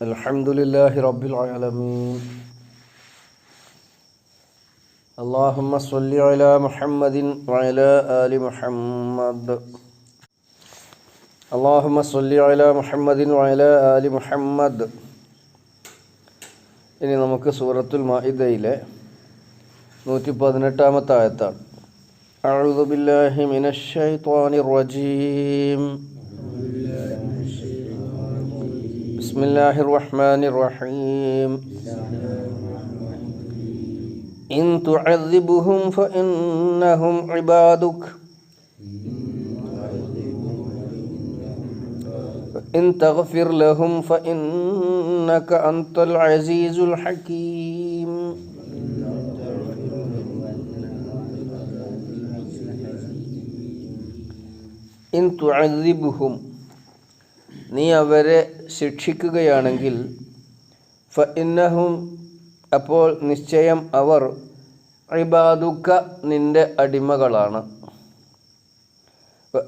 الحمد لله رب العالمين اللهم صل على محمد وعلى آل محمد اللهم صل على محمد وعلى آل محمد ഇനി നമുക്ക് സൂറത്തുൽ മാഇദയിലെ നൂറ്റി പതിനെട്ടാമത്തെ ആയത്താണ് أعوذ بالله من الشيطان الرجيم بسم الله الرحمن الرحيم إن تعذبهم فإنهم عبادك وإن تغفر لهم فإنك أنت العزيز الحكيم ഇൻ തുഅദ്ദിബുഹും നീ അവരെ ശിക്ഷിക്കുകയാണെങ്കിൽ ഫ ഇന്നഹും അപ്പോൾ നിശ്ചയം അവർ ഇബാദുക്ക നിന്റെ അടിമകളാണ്.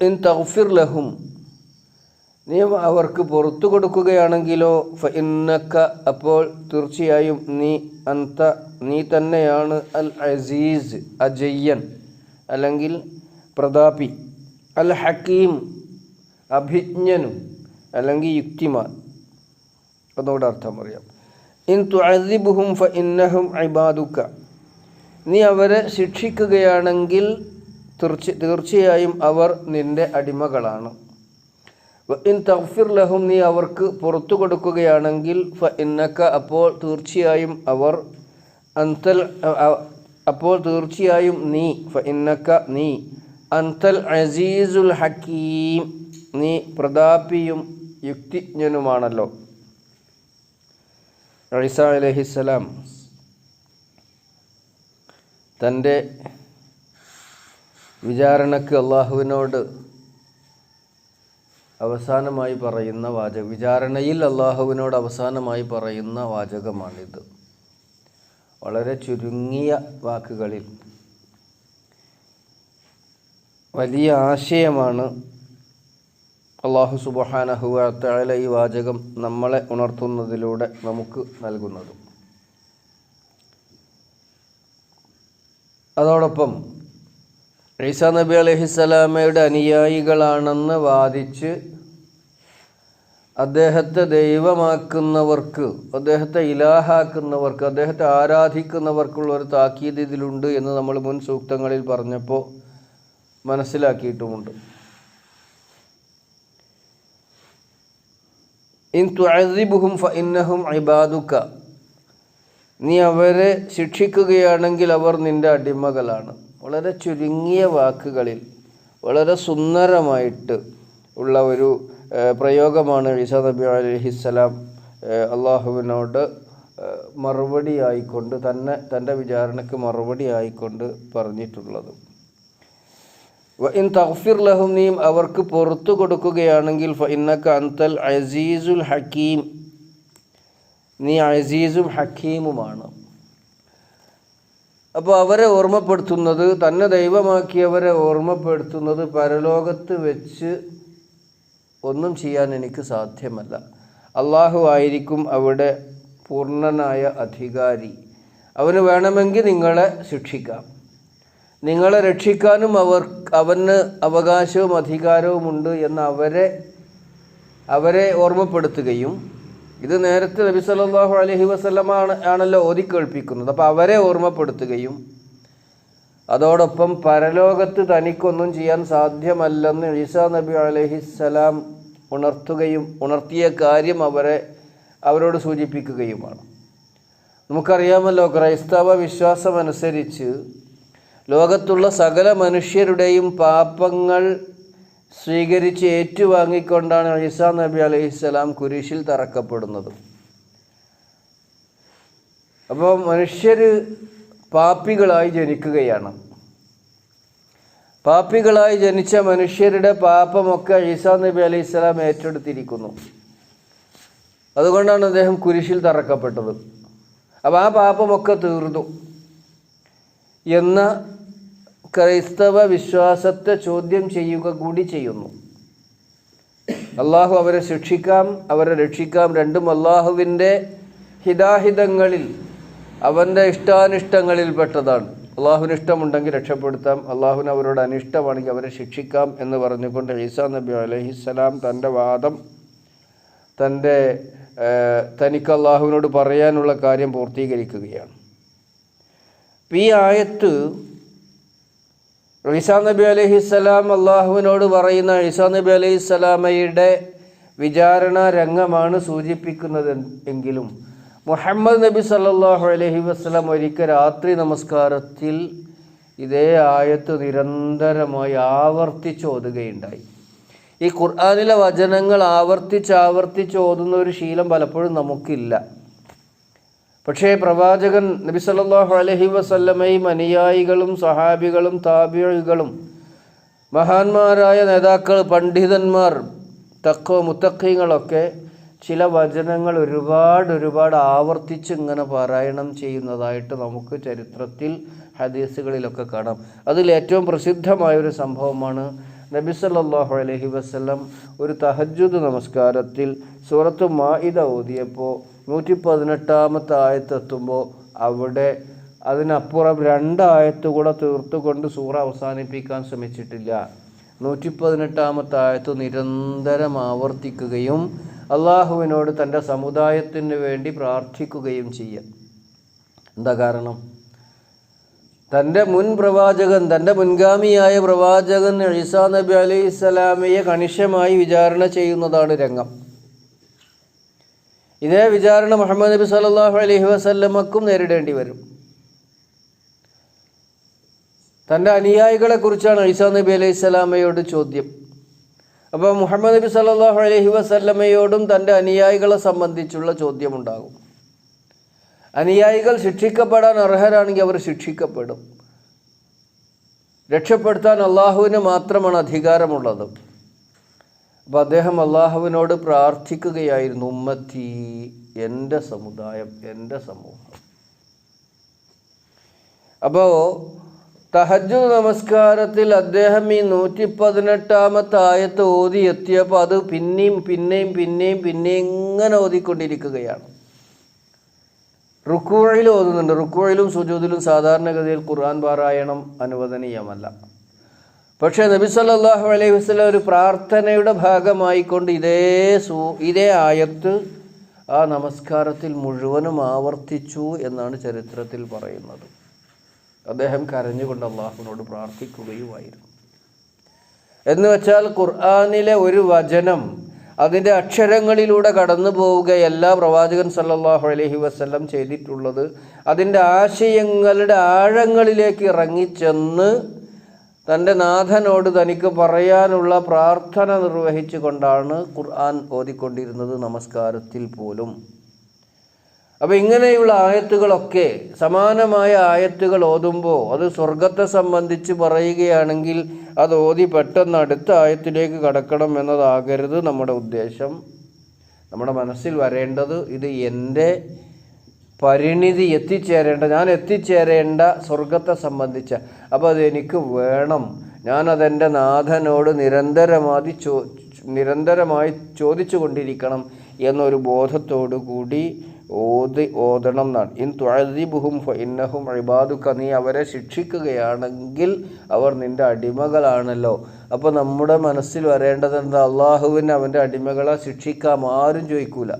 ഇൻ തഗ്ഫിർ ലഹും നീ അവർക്ക് പുറത്തു കൊടുക്കുകയാണെങ്കിലോ ഫ ഇന്നക്ക അപ്പോൾ തീർച്ചയായും നീ അന്ത നീ തന്നെയാണ് അൽ അസീസ് അജയ്യൻ അല്ലെങ്കിൽ പ്രതാപി അൽ ഹക്കീം അഭിജ്ഞനും. അല്ലെങ്കിൽ യുക്തിമാൻ അതുകൊണ്ട് അർത്ഥം പറയാം. ഇൻ തുഅദിബുഹും ഫ ഇന്നഹും ഇബാദുക്ക നീ അവരെ ശിക്ഷിക്കുകയാണെങ്കിൽ തീർച്ച തീർച്ചയായും അവർ നിന്റെ അടിമകളാണ്. ഇൻ തഗ്ഫിർ ലഹും നീ അവർക്ക് പുറത്തു കൊടുക്കുകയാണെങ്കിൽ ഫ ഇന്നക്ക അപ്പോൾ തീർച്ചയായും അവർ അന്തൽ അപ്പോൾ തീർച്ചയായും നീ ഫ ഇന്നക്ക നീ അന്തൽ അസീസുൽ ഹക്കീം നീ പ്രതാപിയും യുക്തിജ്ഞനുമാണല്ലോ. റൈസ അലഹിസ്സലാം തന്റെ വിചാരണക്ക് അള്ളാഹുവിനോട് അവസാനമായി പറയുന്ന വാചക വിചാരണയിൽ അള്ളാഹുവിനോട് അവസാനമായി പറയുന്ന വാചകമാണിത്. വളരെ ചുരുങ്ങിയ വാക്കുകളിൽ വലിയ ആശയമാണ് അള്ളാഹു സുബഹാനഹുവാല ഈ വാചകം നമ്മളെ ഉണർത്തുന്നതിലൂടെ നമുക്ക് നൽകുന്നതും. അതോടൊപ്പം ഈസാ നബി അലഹിസ്സലാമയുടെ അനുയായികളാണെന്ന് വാദിച്ച് അദ്ദേഹത്തെ ദൈവമാക്കുന്നവർക്ക് അദ്ദേഹത്തെ ഇലാഹാക്കുന്നവർക്ക് അദ്ദേഹത്തെ ആരാധിക്കുന്നവർക്കുള്ള ഒരു താക്കീത് ഇതിലുണ്ട് എന്ന് നമ്മൾ മുൻ സൂക്തങ്ങളിൽ പറഞ്ഞപ്പോൾ മനസ്സിലാക്കിയിട്ടുമുണ്ട്. ഇൻ തുഅദിബുഹും ഫ ഇന്നഹും ഇബാദുക്ക നീ അവരെ ശിക്ഷിക്കുകയാണെങ്കിൽ അവർ നിന്റെ അടിമകളാണ്. വളരെ ചുരുങ്ങിയ വാക്കുകളിൽ വളരെ സുന്ദരമായിട്ട് ഉള്ള ഒരു പ്രയോഗമാണ് ഈസാ നബി അലഹിസ്സലാം അള്ളാഹുവിനോട് മറുപടി ആയിക്കൊണ്ട് തന്നെ തന്റെ വിചാരണയ്ക്ക് മറുപടി ആയിക്കൊണ്ട് പറഞ്ഞിട്ടുള്ളത്. ഇൻ തഗ്ഫിർ ലഹും നീ അവർക്ക് പുറത്തു കൊടുക്കുകയാണെങ്കിൽ ഇന്നക്ക അന്തൽ അസീസുൽ ഹക്കീം. നീ അസീസും ഹക്കീമുമാണ്. അപ്പോൾ അവരെ ഓർമ്മപ്പെടുത്തുന്നത് തന്നെ ദൈവമാക്കിയവരെ ഓർമ്മപ്പെടുത്തുന്നത് പരലോകത്ത് വെച്ച് ഒന്നും ചെയ്യാൻ എനിക്ക് സാധ്യമല്ല. അള്ളാഹു ആയിരിക്കും അവിടെ പൂർണനായ അധികാരി. അവന് വേണമെങ്കിൽ നിങ്ങളെ ശിക്ഷിക്കാം. നിങ്ങളെ രക്ഷിക്കാനും അവർ അവന് അവകാശവും അധികാരവുമുണ്ട് എന്ന് അവരെ അവരെ ഓർമ്മപ്പെടുത്തുകയും ഇത് നേരത്തെ നബി സല്ലാഹു അലഹി വസ്ലമാണ് ആണല്ലോ ഓതി കേൾപ്പിക്കുന്നത് അപ്പോൾ അവരെ ഓർമ്മപ്പെടുത്തുകയും അതോടൊപ്പം പരലോകത്ത് തനിക്കൊന്നും ചെയ്യാൻ സാധ്യമല്ലെന്ന് ഈസാ നബി അലഹിസ്സലാം ഉണർത്തുകയും ഉണർത്തിയ കാര്യം അവരെ അവരോട് സൂചിപ്പിക്കുകയുമാണ്. നമുക്കറിയാമല്ലോ ക്രൈസ്തവ വിശ്വാസമനുസരിച്ച് ലോകത്തുള്ള സകല മനുഷ്യരുടെയും പാപങ്ങൾ സ്വീകരിച്ച് ഏറ്റുവാങ്ങിക്കൊണ്ടാണ് ഈസാ നബി അലൈഹിസ്സലാം കുരിശിൽ തറക്കപ്പെടുന്നത്. അപ്പോൾ മനുഷ്യർ പാപ്പികളായി ജനിക്കുകയാണ്. പാപ്പികളായി ജനിച്ച മനുഷ്യരുടെ പാപമൊക്കെ ഈസാ നബി അലൈഹി സ്വലാം ഏറ്റെടുത്തിരിക്കുന്നു. അതുകൊണ്ടാണ് അദ്ദേഹം കുരിശിൽ തറക്കപ്പെട്ടത്. അപ്പോൾ ആ പാപമൊക്കെ തീർന്നു. എന്ന ക്രൈസ്തവ വിശ്വാസത്തെ ചോദ്യം ചെയ്യുക കൂടി ചെയ്യുന്നു. അള്ളാഹു അവരെ ശിക്ഷിക്കാം അവരെ രക്ഷിക്കാം. രണ്ടും അള്ളാഹുവിന്റെ ഹിതാഹിതങ്ങളിൽ അവന്റെ ഇഷ്ടാനിഷ്ടങ്ങളിൽ പെട്ടതാണ് അള്ളാഹുവിന് ഇഷ്ടമുണ്ടെങ്കിൽ രക്ഷപ്പെടുത്താം. അള്ളാഹുവിന് അവരോട് അനിഷ്ടമാണെങ്കിൽ അവരെ ശിക്ഷിക്കാം എന്ന് പറഞ്ഞുകൊണ്ട് ഈസാ നബി അലഹിസ്സലാം തന്റെ വാദം തന്റെ തനിക്ക് അള്ളാഹുവിനോട് പറയാനുള്ള കാര്യം പൂർത്തീകരിക്കുകയാണ്. ഈ ആയത്ത് ഈസാ നബി അലഹിസ്സലാം അള്ളാഹുവിനോട് പറയുന്ന ഈസാ നബി അലഹിസ്സലാമയുടെ വിചാരണ രംഗമാണ് സൂചിപ്പിക്കുന്നത് എങ്കിലും മുഹമ്മദ് നബി സല്ലാഹു അലഹി വസ്ലാം ഒരിക്കൽ രാത്രി നമസ്കാരത്തിൽ ഇതേ ആയത്ത് നിരന്തരമായി ആവർത്തിച്ച് ഓതുകയുണ്ടായി. ഈ ഖുർആാനിലെ വചനങ്ങൾ ആവർത്തിച്ച് ആവർത്തിച്ച് ഓതുന്ന ഒരു ശീലം പലപ്പോഴും നമുക്കില്ല. പക്ഷേ പ്രവാചകൻ നബിസല്ലാഹു അലഹി വസല്ലമയും അനുയായികളും സഹാബികളും താബികളും മഹാന്മാരായ നേതാക്കൾ പണ്ഡിതന്മാർ തക്കോ മുത്തക്കീങ്ങളൊക്കെ ചില വചനങ്ങൾ ഒരുപാട് ഒരുപാട് ആവർത്തിച്ച് ഇങ്ങനെ പാരായണം ചെയ്യുന്നതായിട്ട് നമുക്ക് ചരിത്രത്തിൽ ഹദീസുകളിലൊക്കെ കാണാം. അതിൽ ഏറ്റവും പ്രസിദ്ധമായ ഒരു സംഭവമാണ് നബി സല്ലല്ലാഹു അലൈഹി വസല്ലം ഒരു തഹജുദ് നമസ്കാരത്തിൽ സൂറത്ത് മാഇദ ഓതിയപ്പോൾ നൂറ്റി പതിനെട്ടാമത്തെ ആയത്തെത്തുമ്പോൾ അവിടെ അതിനപ്പുറം രണ്ടായത്ത് കൂടെ തീർത്തുകൊണ്ട് സൂറ അവസാനിപ്പിക്കാൻ ശ്രമിച്ചിട്ടില്ല. നൂറ്റി പതിനെട്ടാമത്തെ ആയത്ത് നിരന്തരം ആവർത്തിക്കുകയും അള്ളാഹുവിനോട് തന്റെ സമുദായത്തിന് വേണ്ടി പ്രാർത്ഥിക്കുകയും ചെയ്യാം. എന്താ കാരണം? തന്റെ മുൻ പ്രവാചകൻ തന്റെ മുൻഗാമിയായ പ്രവാചകൻ ഈസാ നബി അലൈഹി സ്വലാമയെ കണിശമായി വിചാരണ ചെയ്യുന്നതാണ് രംഗം. ഇതേ വിചാരണ മുഹമ്മദ് നബി സല്ലല്ലാഹു അലഹി വസല്ലമക്കും നേരിടേണ്ടി വരും. തന്റെ അനുയായികളെ കുറിച്ചാണ് ഈസാ നബി അലൈഹി സ്വലാമയോട് ചോദ്യം. അപ്പോൾ മുഹമ്മദ് നബി സല്ലല്ലാഹു അലഹി വസല്ലമയോടും തന്റെ അനുയായികളെ സംബന്ധിച്ചുള്ള ചോദ്യമുണ്ടാകും. അനുയായികൾ ശിക്ഷിക്കപ്പെടാൻ അർഹരാണെങ്കിൽ അവർ ശിക്ഷിക്കപ്പെടും. രക്ഷപ്പെടുത്താൻ അള്ളാഹുവിന് മാത്രമാണ് അധികാരമുള്ളത്. അപ്പോൾ അദ്ദേഹം അള്ളാഹുവിനോട് പ്രാർത്ഥിക്കുകയായിരുന്നു ഉമ്മത്തി എന്റെ സമുദായം എന്റെ സമൂഹം. അപ്പോൾ തഹജു നമസ്കാരത്തിൽ അദ്ദേഹം ഈ നൂറ്റി പതിനെട്ടാമത്തെ ആയത്ത് ഓതി എത്തിയപ്പോൾ അത് പിന്നെയും പിന്നെയും പിന്നെയും പിന്നെയും ഇങ്ങനെ ഓതിക്കൊണ്ടിരിക്കുകയാണ്. റുക്കുവഴിൽ ഓതുന്നുണ്ട്. റുക്കുവഴിലും സുജൂതിലും സാധാരണഗതിയിൽ ഖുർആൻ പാരായണം അനുവദനീയമല്ല. പക്ഷേ നബി സല്ലാഹു അലൈഹി വസല്ലം ഒരു പ്രാർത്ഥനയുടെ ഭാഗമായിക്കൊണ്ട് ഇതേ സൂ ഇതേ ആയത്ത് ആ നമസ്കാരത്തിൽ മുഴുവനും ആവർത്തിച്ചു എന്നാണ് ചരിത്രത്തിൽ പറയുന്നത്. അദ്ദേഹം കരഞ്ഞുകൊണ്ട് അള്ളാഹുവിനോട് പ്രാർത്ഥിക്കുകയുമായിരുന്നു. എന്ന് വെച്ചാൽ ഖുർആാനിലെ ഒരു വചനം അതിന്റെ അക്ഷരങ്ങളിലൂടെ കടന്നു പോവുകയല്ല പ്രവാചകൻ സല്ലാഹു അലഹി വസല്ലം ചെയ്തിട്ടുള്ളത് അതിന്റെ ആശയങ്ങളുടെ ആഴങ്ങളിലേക്ക് ഇറങ്ങിച്ചെന്ന് തന്റെ നാഥനോട് തനിക്ക് പറയാനുള്ള പ്രാർത്ഥന നിർവഹിച്ചു കൊണ്ടാണ് ഖുർആൻ ഓതിക്കൊണ്ടിരുന്നത് നമസ്കാരത്തിൽ പോലും. അപ്പോൾ ഇങ്ങനെയുള്ള ആയത്തുകളൊക്കെ സമാനമായ ആയത്തുകൾ ഓതുമ്പോൾ അത് സ്വർഗത്തെ സംബന്ധിച്ച് പറയുകയാണെങ്കിൽ അത് ഓതി പെട്ടെന്ന് അടുത്ത ആയത്തിലേക്ക് കടക്കണം എന്നതാകരുത് നമ്മുടെ ഉദ്ദേശം. നമ്മുടെ മനസ്സിൽ വരേണ്ടത് ഇത് എന്റെ പരിണിതി എത്തിച്ചേരേണ്ട ഞാൻ എത്തിച്ചേരേണ്ട സ്വർഗത്തെ സംബന്ധിച്ച. അപ്പോൾ അതെനിക്ക് വേണം. ഞാനതെന്റെ നാഥനോട് നിരന്തരമായി ചോ നിരന്തരമായി ചോദിച്ചു കൊണ്ടിരിക്കണം എന്നൊരു ബോധത്തോടു കൂടി ഓതി ഓതണം എന്നാണ്. ഇൻ തുഴതിബുഹും ഇന്നഹും അഴിബാദുക്ക നീ അവരെ ശിക്ഷിക്കുകയാണെങ്കിൽ അവർ നിന്റെ അടിമകളാണല്ലോ. അപ്പോൾ നമ്മുടെ മനസ്സിൽ വരേണ്ടത് എന്താ? അള്ളാഹുവിന് അവന്റെ അടിമകളെ ശിക്ഷിക്കാം. ആരും ചോദിക്കൂല.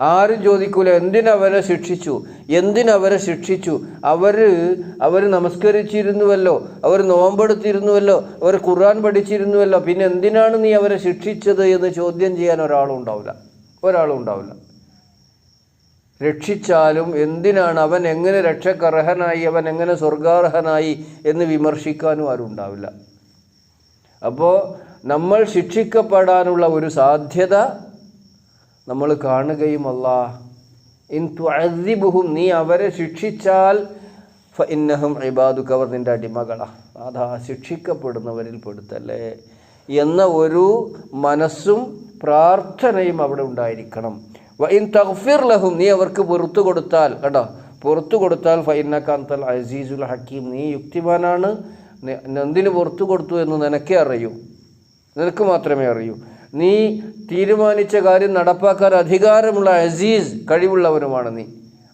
ആരും ചോദിക്കൂല എന്തിനവരെ ശിക്ഷിച്ചു? എന്തിനവരെ ശിക്ഷിച്ചു? അവർ അവർ നമസ്കരിച്ചിരുന്നുവല്ലോ അവർ നോമ്പെടുത്തിരുന്നുവല്ലോ അവർ ഖുർആൻ പഠിച്ചിരുന്നുവല്ലോ. പിന്നെ എന്തിനാണ് നീ അവരെ ശിക്ഷിച്ചത് എന്ന് ചോദ്യം ചെയ്യാൻ ഒരാളും ഉണ്ടാവില്ല. ഒരാളും ഉണ്ടാവില്ല. രക്ഷിച്ചാലും എന്തിനാണ് അവൻ എങ്ങനെ രക്ഷക്കർഹനായി അവൻ എങ്ങനെ സ്വർഗാർഹനായി എന്ന് വിമർശിക്കാനും ആരും ഉണ്ടാവില്ല. അപ്പോൾ നമ്മൾ ശിക്ഷിക്കപ്പെടാനുള്ള ഒരു സാധ്യത നമ്മൾ കാണുകയും അല്ല ഇൻ തുഅദിബുഹും നീ അവരെ ശിക്ഷിച്ചാൽ ഇന്നഹും ഇബാദുക്ക് അവർ നിന്റെ അടിമകളാ. അതാ ശിക്ഷിക്കപ്പെടുന്നവരിൽ പെടുത്തല്ലേ? എന്ന ഒരു മനസ്സും പ്രാർത്ഥനയും അവിടെ ഉണ്ടായിരിക്കണം. വ ഇൻ തഗ്ഫിർ ലഹും നീ അവർക്ക് പുറത്തു കൊടുത്താൽ കേട്ടോ പുറത്തു കൊടുത്താൽ ഫൈനക്കാന്തൽ അസീസുൽ ഹക്കീം. നീ യുക്തിമാനാണ് എന്തിന് പുറത്തു കൊടുത്തു എന്ന് നിനക്കേ അറിയൂ. നിനക്ക് മാത്രമേ അറിയൂ. നീ തീരുമാനിച്ച കാര്യം നടപ്പാക്കാൻ അധികാരമുള്ള അസീസ് കഴിവുള്ളവരുമാണ് നീ.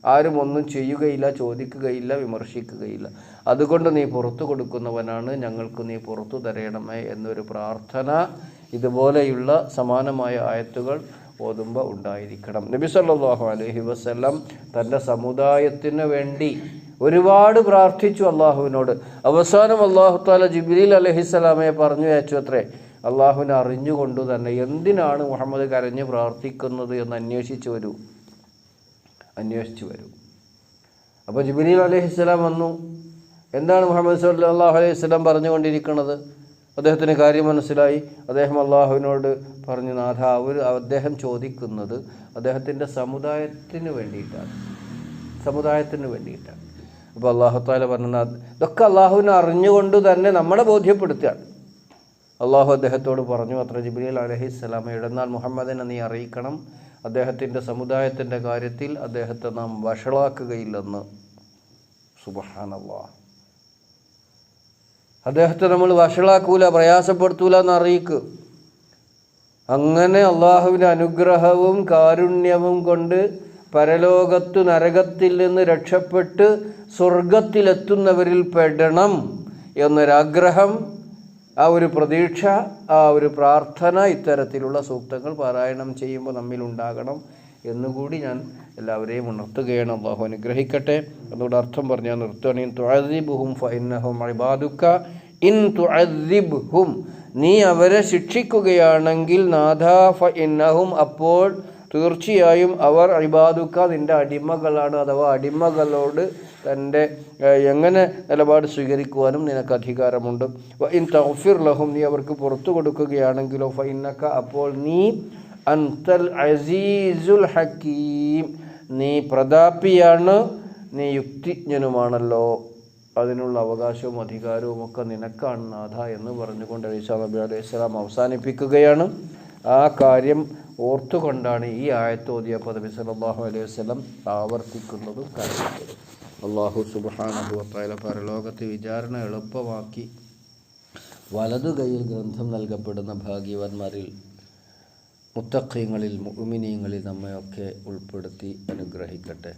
ആരും ഒന്നും ചെയ്യുകയില്ല ചോദിക്കുകയില്ല വിമർശിക്കുകയില്ല. അതുകൊണ്ട് നീ പുറത്തു കൊടുക്കുന്നവനാണ് ഞങ്ങൾക്ക് നീ പുറത്തു തരയണമേ എന്നൊരു പ്രാർത്ഥന ഇതുപോലെയുള്ള സമാനമായ ആയത്തുകൾ ഓതുമ്പോൾ ഉണ്ടായിരിക്കണം. നബി സല്ലാഹു അലഹി വസ്ല്ലാം തന്റെ സമുദായത്തിന് വേണ്ടി ഒരുപാട് പ്രാർത്ഥിച്ചു അള്ളാഹുവിനോട് അവസാനം അള്ളാഹു താല ജിബ്രീൽ അലഹിസ്സലാമയെ പറഞ്ഞു അയച്ചു അത്രേ. അള്ളാഹുവിനെ അറിഞ്ഞുകൊണ്ട് തന്നെ എന്തിനാണ് മുഹമ്മദ് കരഞ്ഞ് പ്രാർത്ഥിക്കുന്നത് എന്ന് അന്വേഷിച്ചു വരൂ. അന്വേഷിച്ചു വരൂ. അപ്പോൾ ജിബ്രീൽ അലഹിസ്സലാം വന്നു. എന്താണ് മുഹമ്മദ് സല്ലാഹു അലൈഹി സ്വലാം പറഞ്ഞുകൊണ്ടിരിക്കുന്നത്? അദ്ദേഹത്തിന് കാര്യം മനസ്സിലായി. അദ്ദേഹം അള്ളാഹുവിനോട് പറഞ്ഞു നാഥ അവർ അദ്ദേഹം ചോദിക്കുന്നത് അദ്ദേഹത്തിന്റെ സമുദായത്തിന് വേണ്ടിയിട്ടാണ്. സമുദായത്തിന് വേണ്ടിയിട്ടാണ്. അപ്പോൾ അള്ളാഹു താല പറഞ്ഞ ഇതൊക്കെ അള്ളാഹുവിനെ അറിഞ്ഞുകൊണ്ട് തന്നെ നമ്മളെ ബോധ്യപ്പെടുത്തുകയാണ്. അള്ളാഹു അദ്ദേഹത്തോട് പറഞ്ഞു അത്ര ജിബ്രീൽ അലഹിസ്സലാമയുടെ ഇടന്നാൽ മുഹമ്മദിനെ നീ അറിയിക്കണം. അദ്ദേഹത്തിന്റെ സമുദായത്തിന്റെ കാര്യത്തിൽ അദ്ദേഹത്തെ നാം വഷളാക്കുകയില്ലെന്ന്. സുബഹാനല്ലാ. അദ്ദേഹത്തെ നമ്മൾ വഷളാക്കൂല പ്രയാസപ്പെടുത്തൂല എന്ന് അറിയിക്കുക അങ്ങനെ അള്ളാഹുവിന്റെ അനുഗ്രഹവും കാരുണ്യവും കൊണ്ട് പരലോകത്ത് നരകത്തിൽ നിന്ന് രക്ഷപ്പെട്ട് സ്വർഗത്തിലെത്തുന്നവരിൽ പെടണം എന്നൊരാഗ്രഹം ആ ഒരു പ്രതീക്ഷ ആ ഒരു പ്രാർത്ഥന ഇത്തരത്തിലുള്ള സൂക്തങ്ങൾ പാരായണം ചെയ്യുമ്പോൾ നമ്മിൽ ഉണ്ടാകണം എന്നുകൂടി ഞാൻ എല്ലാവരെയും ഉണർത്തുകയാണ്. അള്ളാഹു അനുഗ്രഹിക്കട്ടെ. എന്നോട് അർത്ഥം പറഞ്ഞാൽ നിർത്തുകയാണെങ്കിൽ ഇൻ നീ അവരെ ശിക്ഷിക്കുകയാണെങ്കിൽ നാഥാ ഫഇന്നഹും അപ്പോൾ തീർച്ചയായും അവർ അഴിബാദുക്ക നിന്റെ അടിമകളാണ് അഥവാ അടിമകളോട് തന്റെ എങ്ങനെ നിലപാട് സ്വീകരിക്കുവാനും നിനക്ക് അധികാരമുണ്ട്. ഇൻ തൗഫിർ ലഹും നീ അവർക്ക് പുറത്തു കൊടുക്കുകയാണെങ്കിലോ ഫൈനക്ക അപ്പോൾ നീ അൻതൽ അസീസുൽ ഹക്കീം. നീ പ്രതാപിയാണ് നീ യുക്തിജ്ഞനുമാണല്ലോ. അതിനുള്ള അവകാശവും അധികാരവും ഒക്കെ നിനക്കാണ് നാഥ എന്ന് പറഞ്ഞുകൊണ്ട് ഈസാ നബി അലൈഹി സ്വലാം അവസാനിപ്പിക്കുകയാണ്. ആ കാര്യം ഓർത്തുകൊണ്ടാണ് ഈ ആയത്തോതിയ പദവി സല്ലല്ലാഹു അലൈഹി വസല്ലം ആവർത്തിക്കുന്നതും കരുതുന്നതും അള്ളാഹു സുബ്ഹാനഹു വതആല പരലോകത്ത് വിചാരണ എളുപ്പമാക്കി വലതു കൈയിൽ ഗ്രന്ഥം നൽകപ്പെടുന്ന ഭാഗ്യവാന്മാരിൽ മുത്തഖീങ്ങളിൽ മുഅ്മിനീങ്ങളിൽ നമ്മയൊക്കെ ഉൾപ്പെടുത്തി അനുഗ്രഹിക്കട്ടെ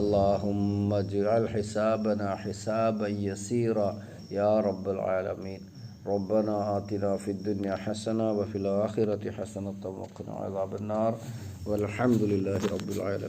اللهم اجعل حسابنا حسابا يسيرا يا رب العالمين ربنا آتنا في الدنيا حسنة وفي الآخرة حسنة وقنا عذاب النار والحمد لله رب العالمين